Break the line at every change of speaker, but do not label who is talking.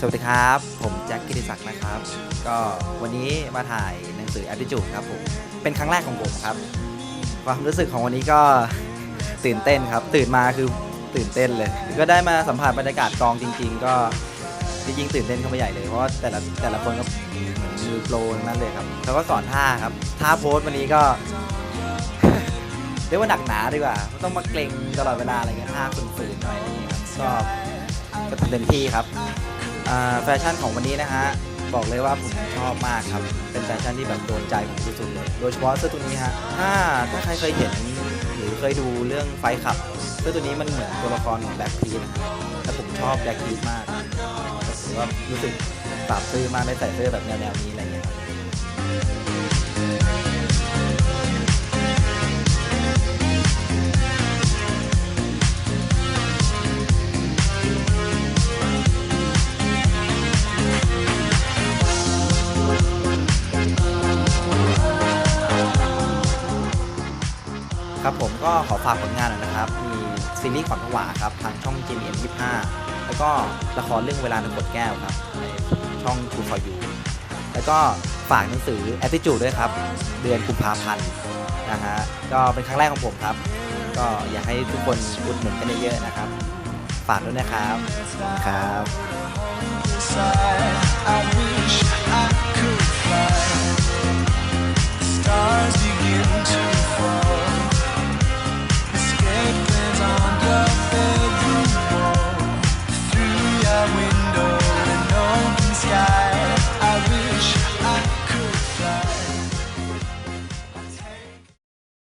สวัสดีครับ ผมแจ็คกิติศักดิ์นะครับ ก็วันนี้มาถ่ายหนังสือ Attitude ครับผมเป็นครั้งแรกของผมครับ ความรู้สึกของวันนี้ก็ตื่นเต้นครับ ตื่นมาคือตื่นเต้นเลย ก็ได้มาสัมผัสบรรยากาศกองจริง ๆ ก็จริงๆตื่นเต้นเข้าไปใหญ่เลยเพราะว่าแต่ละแต่ละคนก็เหมือนมือโปรนั้นเลยครับเขาก็สอนท่าครับท่าโพสวันนี้ก็เรียกว่าหนักหนาดีกว่าต้องมาเกรงตลอดเวลาอะไรเงี้ยท่าฝืนๆหน่อยอะไรเงี้ยครับก็ก็ทำเต็มที่ครับ แฟชั่นของวันนี้นะฮะบอกเลยว่าผมชอบมากครับ เป็นแฟชั่นที่แบบโดนใจผมสุดๆเลย โดยเฉพาะเสื้อตัวนี้ฮะถ้าถ้าใครเคยเห็นหรือเคยดูเรื่องไฟขับ เสื้อตัวนี้มันเหมือนตัวละครของแบล็คพีนะฮะแต่ผมชอบแบล็คพีมากก็ถือว่ารู้สึกปราบซื้อมากได้ใส่เสื้อแบบแนวๆนี้อะไรเงี้ย ครับผมก็ขอฝากผลงานหน่อยนะครับ มีซีรีส์ขวัญผวาครับ ทางช่อง GMM 25 แล้วก็ละครเรื่องเวลาในกดแก้วครับ ในช่อง True for You แล้วก็ฝากหนังสือ Attitude ด้วยครับ เดือนกุมภาพันธ์นะฮะก็เป็นครั้งแรกของผมครับ ก็อยากให้ทุกคนอุดหนุนกันเยอะๆนะครับ ฝากด้วยนะครับขอบคุณครับ